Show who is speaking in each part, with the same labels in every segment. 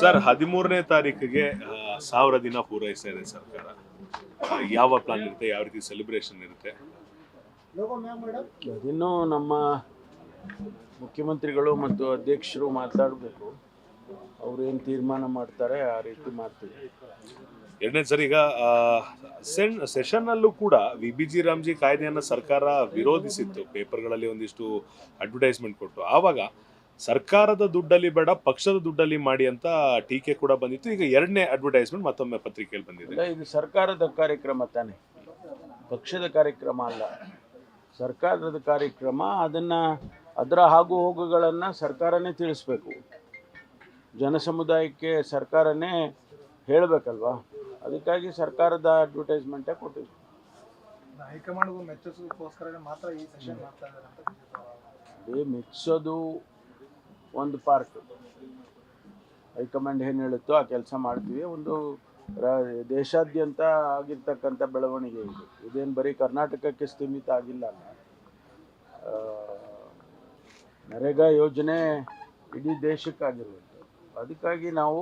Speaker 1: Sir ಹದಿಮೂರನೇ ತಾರೀಕಿಗೆ ಸಾವಿರ ದಿನ ಪೂರೈಸ್ತಾ ಇದೆ ಸರ್ಕಾರ. ಯಾವ ಪ್ಲಾನ್ ಇರುತ್ತೆ? ಯಾವ ರೀತಿ ಸೆಲೆಬ್ರೇಷನ್ ಇರುತ್ತೆ?
Speaker 2: ಇನ್ನೂ ನಮ್ಮ ಮುಖ್ಯಮಂತ್ರಿಗಳು ಮತ್ತು ಅಧ್ಯಕ್ಷರು ಮಾತಾಡಬೇಕು. ಅವ್ರು ಏನು ತೀರ್ಮಾನ ಮಾಡ್ತಾರೆ ಆ ರೀತಿ ಮಾಡ್ತೀವಿ.
Speaker 1: ಎರಡನೇ ಸರ್ ಈಗ ಸೆನ್ ಸೆಷನ್ ಅಲ್ಲೂ ಕೂಡ ವಿ ಬಿ ಜಿ ರಾಮ್ಜಿ ಕಾಯ್ದೆಯನ್ನು ಸರ್ಕಾರ ವಿರೋಧಿಸಿತ್ತು. ಪೇಪರ್ಗಳಲ್ಲಿ ಒಂದಿಷ್ಟು ಅಡ್ವರ್ಟೈಸ್ಮೆಂಟ್ ಕೊಟ್ಟು. ಆವಾಗ ಸರ್ಕಾರದ ದುಡ್ಡಲ್ಲಿ ಬೇಡ ಪಕ್ಷದ ದುಡ್ಡಲ್ಲಿ ಮಾಡಿ ಅಂತ ಟೀಕೆ ಕೂಡ ಬಂದಿತ್ತು. ಈಗ ಎರಡನೇ ಅಡ್ವರ್ಟೈಸ್ಮೆಂಟ್ ಮತ್ತೊಮ್ಮೆ ಪತ್ರಿಕೆಯಲ್ಲಿ ಬಂದಿದೆ.
Speaker 2: ಇಲ್ಲ ಇದು ಸರ್ಕಾರದ ಕಾರ್ಯಕ್ರಮ ತಾನೆ. ಪಕ್ಷದ ಕಾರ್ಯಕ್ರಮ ಅಲ್ಲ. ಸರ್ಕಾರದ ಕಾರ್ಯಕ್ರಮ ಅದನ್ನು ಅದರ ಆಗು ಹೋಗುಗಳನ್ನು ಸರ್ಕಾರನೇ ತಿಳಿಸ್ಬೇಕು. ಜನಸಮುದಾಯಕ್ಕೆ ಸರ್ಕಾರನೇ ಹೇಳಬೇಕಲ್ವಾ? ಅದಕ್ಕಾಗಿ ಸರ್ಕಾರದ ಅಡ್ವರ್ಟೈಸ್ಮೆಂಟೇ ಕೊಟ್ಟಿದ್ವಿ
Speaker 3: ಹೈಕಮಾಂಡ್ಗೂ ಮೆಚ್ಚಿಸೋದಕ್ಕೋಸ್ಕರ ಮಾತ್ರ ಈ ಸೆಷನ್ ಮಾಡ್ತಾ ಇದ್ದಾರೆ.
Speaker 2: ಮೆಚ್ಚೋದು ಒಂದು ಪಾರ್ಟ್ ಹೈಕಮಾಂಡ್ ಏನು ಹೇಳುತ್ತೋ ಆ ಕೆಲಸ ಮಾಡ್ತೀವಿ. ಒಂದು ದೇಶಾದ್ಯಂತ ಆಗಿರ್ತಕ್ಕಂಥ ಬೆಳವಣಿಗೆ ಇದು. ಇದೇನು ಬರೀ ಕರ್ನಾಟಕಕ್ಕೆ ಸೀಮಿತ ಆಗಿಲ್ಲ. ನರೇಗಾ ಯೋಜನೆ ಇಡೀ ದೇಶಕ್ಕಾಗಿರುವಂಥದ್ದು. ಅದಕ್ಕಾಗಿ ನಾವು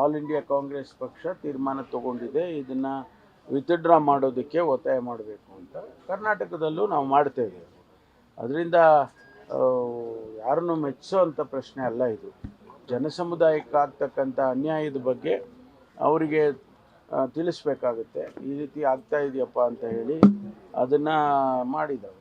Speaker 2: ಆಲ್ ಇಂಡಿಯಾ ಕಾಂಗ್ರೆಸ್ ಪಕ್ಷ ತೀರ್ಮಾನ ತಗೊಂಡಿದೆ. ಇದನ್ನು ವಿತ್ಡ್ರಾ ಮಾಡೋದಕ್ಕೆ ಒತ್ತಾಯ ಮಾಡಬೇಕು ಅಂತ. ಕರ್ನಾಟಕದಲ್ಲೂ ನಾವು ಮಾಡ್ತೇವೆ. ಅದರಿಂದ ಯಾರನ್ನು ಮೆಚ್ಚಿಸೋ ಅಂಥ ಪ್ರಶ್ನೆ ಅಲ್ಲ ಇದು. ಜನಸಮುದಾಯಕ್ಕೆ ಆಗ್ತಕ್ಕಂಥ ಅನ್ಯಾಯದ ಬಗ್ಗೆ ಅವರಿಗೆ ತಿಳಿಸ್ಬೇಕಾಗುತ್ತೆ. ಈ ರೀತಿ ಆಗ್ತಾ ಇದೆಯಪ್ಪ ಅಂತ ಹೇಳಿ ಅದನ್ನು ಮಾಡಿದ್ದಾವೆ